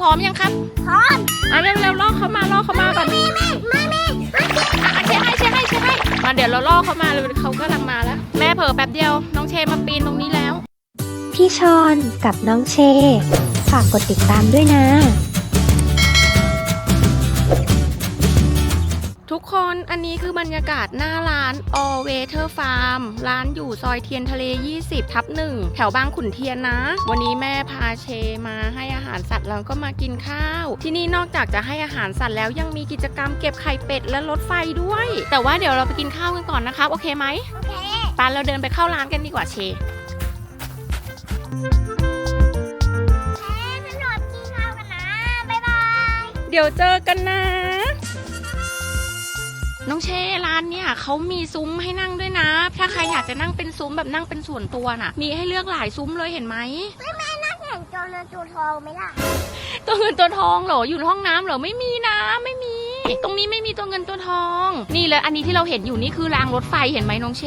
พร้อมยังครับพร้อมอะเร็วๆล่อเขามาล่อเขามาก่อนแม่แม่แม่แม่อะเชให้เชให้เชให้มาเดี๋ยวเราล่อเขามาเลยเขากำลังมาแล้ว แม่เผลอแป๊บเดียวน้องเชมาปีนตรงนี้แล้ว พี่ชอนกับน้องเช ฝากกดติดตามด้วยนะ คนอันนี้คือบรรยากาศหน้าร้าน All Water Farm ร้านอยู่ซอยเทียนทะเล 20 ทับหนึ่งแถวบางขุนเทียนนะ วันนี้แม่พาเชมาให้อาหารสัตว์แล้วก็มากินข้าว ที่นี่นอกจากจะให้อาหารสัตว์แล้วยังมีกิจกรรมเก็บไข่เป็ดและรถไฟด้วย แต่ว่าเดี๋ยวเราไปกินข้าวกันก่อนนะครับโอเคไหมโอเคปานเราเดินไปเข้าร้านกันดีกว่าเชแม่ฉันหนดกินข้าวกันนะบ๊ายบายเดี๋ยวเจอกันนะ น้องเชร้านเนี่ยเขามีซุ้มให้นั่งด้วยนะ ถ้าใครอยากจะนั่งเป็นซุ้มแบบนั่งเป็นส่วนตัวน่ะ มีให้เลือกหลายซุ้มเลยเห็นไหมแม่แม่น่าเห็นโจรเงินโจรทองไหมล่ะตัวเงินตัวทองเหรออยู่ในห้องน้ำเหรอไม่มีนะไม่มี ตรงนี้ไม่มีตัวเงินตัวทอง นี่เลยอันนี้ที่เราเห็นอยู่นี่คือรางรถไฟเห็นไหมน้องเช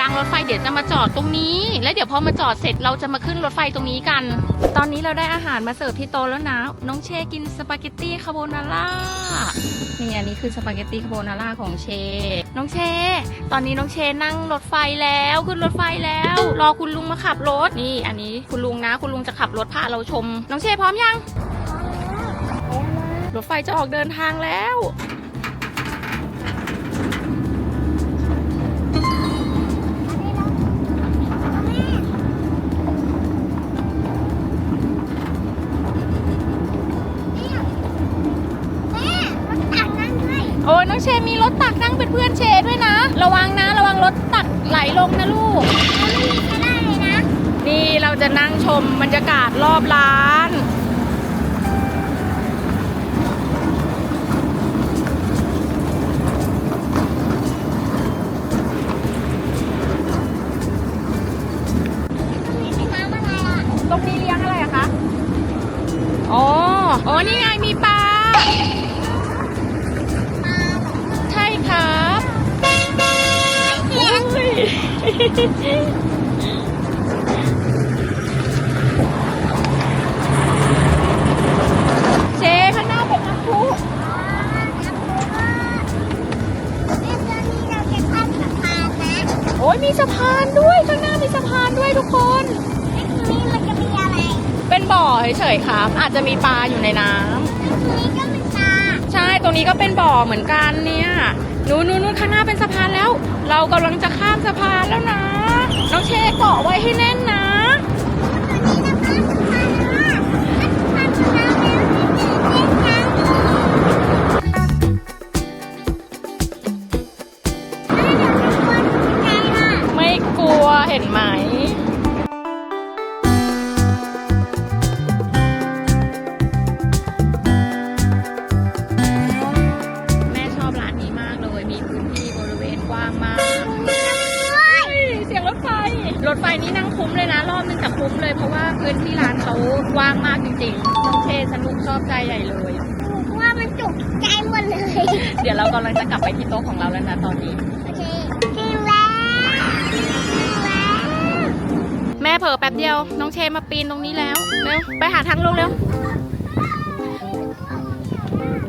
รางรถไฟเดี๋ยวจะมาจอดตรงนี้ แล้วเดี๋ยวพอมาจอดเสร็จเราจะมาขึ้นรถไฟตรงนี้กัน ตอนนี้เราได้อาหารมาเสิร์ฟที่โต๊ะแล้วนะ น้องเชกินสปาเกตตี้คาโบนาร่านี่อันนี้คือสปาเกตตี้คาโบนาร่าของเช น้องเช ตอนนี้น้องเชนั่งรถไฟแล้วขึ้นรถไฟแล้ว รอคุณลุงมาขับรถนี่ อันนี้คุณลุงนะ คุณลุงจะขับรถพาเราชม น้องเชพร้อมยัง รถไฟจะออกเดินทางแล้วแม่รถตักนั่งด้วยโอ้ยน้องเชมีรถตักนั่งเป็นเพื่อนเชด้วยนะ ระวังนะ ระวังรถตักไหลลงนะลูกแล้วไม่มีใครได้เลยนะนี่เราจะนั่งชมบรรยากาศรอบร้านนี่ ออ๋อนี่ไงมีปลาใช่ครับอุ้ยเชข้างหน้าเป็นน้ำพุ แม่เจ้านี่เราจะข้ามสะพานนะ โอ้ยมีสะพานด้วย ข้างหน้ามีสะพานด้วยทุกคน ไอ้ตรงนี้มันจะมีอะไร เป็นบ่อเฉยๆครับ อาจจะมีปลาอยู่ในน้ำไอ้ตรงนี้ก็เป็นตาใช่ตรงนี้ก็เป็นบ่อเหมือนกันเนี่ยนู้นนู้นนู้นข้างหน้าเป็นสะพานแล้ว เรากำลังจะข้ามสะพานแล้วนะน้องเชเกาะไว้ให้แน่นนะตัวนี้จะข้ามสะพ วณกว้างมาก เสียงรถไฟ รถไฟนี่นั่งคุ้มเลยนะ รอบนึงแต่คุ้มเลยเพราะว่าพื้นที่ร้านเขากว้างมากจริงๆน้องเชสนุกชอบใจใหญ่เลยเพราะว่ามันจุกใจหมดเลย เดี๋ยวเรากำลังจะกลับไปที่โต๊ะของเราแล้วนะตอนนี้ โอเคถึงแล้วถึงแล้วแม่เผลอแป๊บเดียว น้องเชมาปีนตรงนี้แล้วเร็วไปหาทางลงเร็ว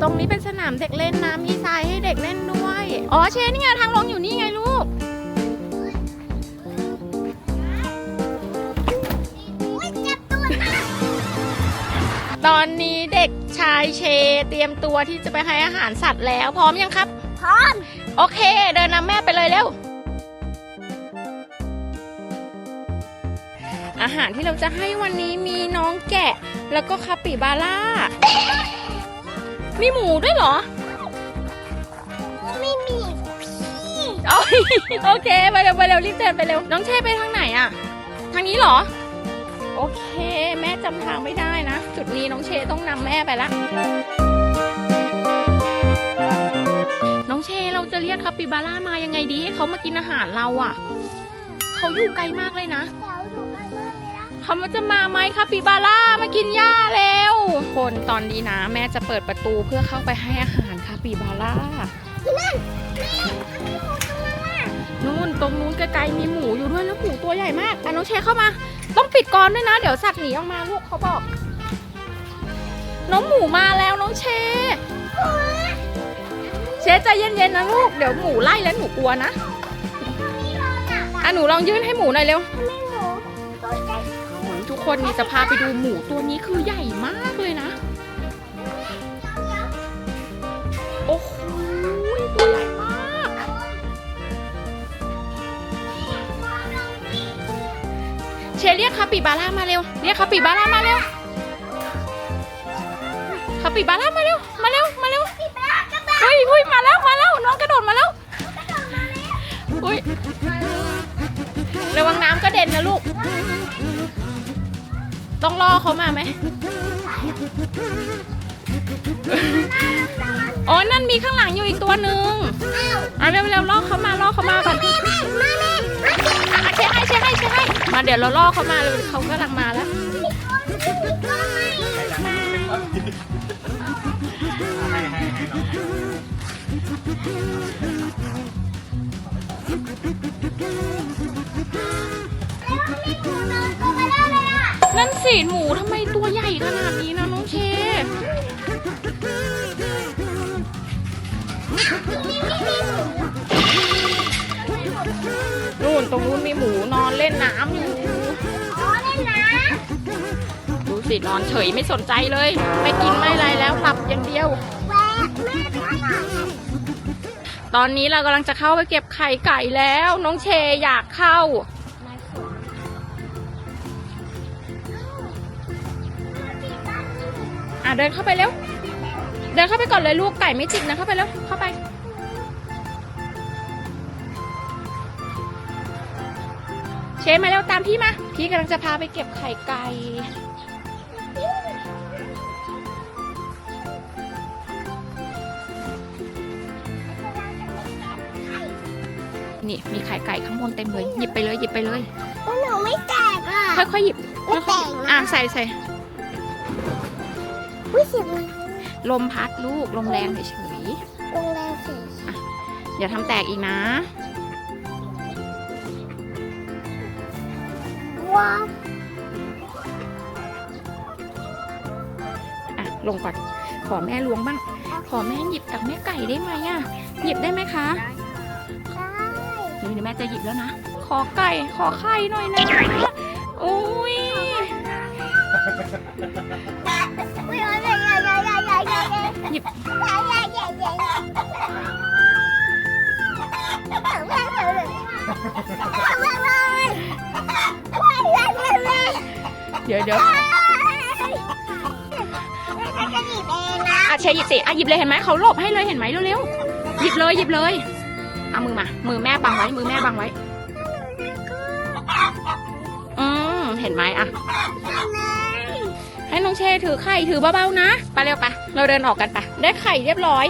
ตรงนี้เป็นสนามเด็กเล่นนะมีทรายให้เด็กเล่นด้วย อ๋อเชนี่ไงทางลงอยู่นี่ไงลูก อุ๊ยเจ็บตัวนะตอนนี้เด็กชายเชเตรียมตัวที่จะไปให้อาหารสัตว์แล้ว พร้อมยังครับ พร้อม โอเค เดินนำแม่ไปเลยเร็ว อาหารที่เราจะให้วันนี้มีน้องแกะ แล้วก็คาปิบาร่า มีหมูด้วยเหรอ โอ้ยโอเคไปเร็วไปเร็วรีบเดินไปเร็ว น้องเช่ไปทางไหนอะทางนี้เหรอ โอเค แม่จำทางไม่ได้นะ จุดนี้น้องเชต้องนำแม่ไปละน้องเชเราจะเรียกคาปิบาร่ามายังไงดีให้เขามากินอาหารเราอะเขาอยู่ไกลมากเลยนะเขามาจะมาไหมคาปิบาร่ามากินหญ้าแล้ว คนตอนนี้นะ แม่จะเปิดประตูเพื่อเข้าไปให้อาหารคาปิบาร่า นั่นแม่นู่นตรงนู้นไกลๆมีหมูอยู่ด้วยแล้วหมูตัวใหญ่มากอะน้องเชเข้ามา ต้องปิดกรอนด้วยนะ เดี๋ยวสัตว์หนีออกมาลูกเขาบอก น้องหมูมาแล้วน้องเช เชใจเย็นๆนะลูกเดี๋ยวหมูไล่แล้วหนูกลัวนะอะหนูลองยื่นให้หมูหน่อยเร็วหมูทุกคนนี่จะพาไปดูหมูตัวนี้คือใหญ่มากเลยนะ โอ้โหาปิบาร่ามาเร็วเรียกคาปิบาร่ามาเร็วคาปิบาร่ามาเร็วมาเร็วมาเร็วเฮ้ยเฮ้ยมาแล้วมาแล้วน้องกระโดดมาแล้วเฮ้ยระวังน้ำกระเด็นนะลูก ต้องล่อเขามาไหมอ๋อนั่นมีข้างหลังอยู่อีกตัวหนึ่งเอาเร็วเร็วๆล่อเขามาล่อเขามาก่อน มาเดี๋ยวเราล่อเขามาเลยเขากำลังมาแล้วนั่นสิหมูทำไมตัวใหญ่ขนาดนี้นะน้องเชนู่นตรงนู้นมีหมูนอนเล่นน้ำอยู่ สินอนเฉยไม่สนใจเลย ไม่กินไม่อะไรแล้วหลับอย่างเดียว ตอนนี้เรากำลังจะเข้าไปเก็บไข่ไก่แล้ว น้องเชอยากเข้า อะเดินเข้าไปเร็ว เดินเข้าไปก่อนเลยลูกไก่ไม่จิกนะเข้าไปเร็วเข้าไปเชมาเร็วตามพี่มา พี่กำลังจะพาไปเก็บไข่ไก่ นี่มีไข่ไก่ข้างบนเต็มเลยหยิบไปเลยหยิบไปเลย หนูไม่แตกอะ ค่อยๆหยิบไม่แตกอะนะใส่ใส่อุ้ยเสียงลมพัดลูกลมแรงเฉยโรงแรมสิๆอย่าทำแตกอีกนะ ว้าวอะลงก่อน ขอแม่ล้วงบ้าง ขอแม่หยิบกับแม่ไก่ได้ไหมอะ หยิบได้ไหมคะใช่ นี่เดี๋ยวแม่จะหยิบแล้วนะ ขอไก่ ขอไข่หน่อยนะอุ้ยอุ้ยใหญ่ใหญ่ใหญ่ใหญ่ใหญ่ใหญ่ใหญ่หยิบใหญ่ใหญ่ใหญ่ใหญ่แม่เถอะแม่แม่แม่แม่แม่แม่เดี๋ยวเดี๋ยวฉันจะหยิบเองนะอะเชยหยิบสิอะหยิบเลยเห็นไหมเขาหลบให้เลยเห็นไหมเร็วๆหยิบเลยหยิบเลย เอามือมา มือแม่บังไว้ มือแม่บังไว้ อืมเห็นไหมอะ ให้น้องเชถือไข่ถือเบาๆนะ ไปเร็วไปะเราเดินออกกันปะได้ไข่เรียบร้อย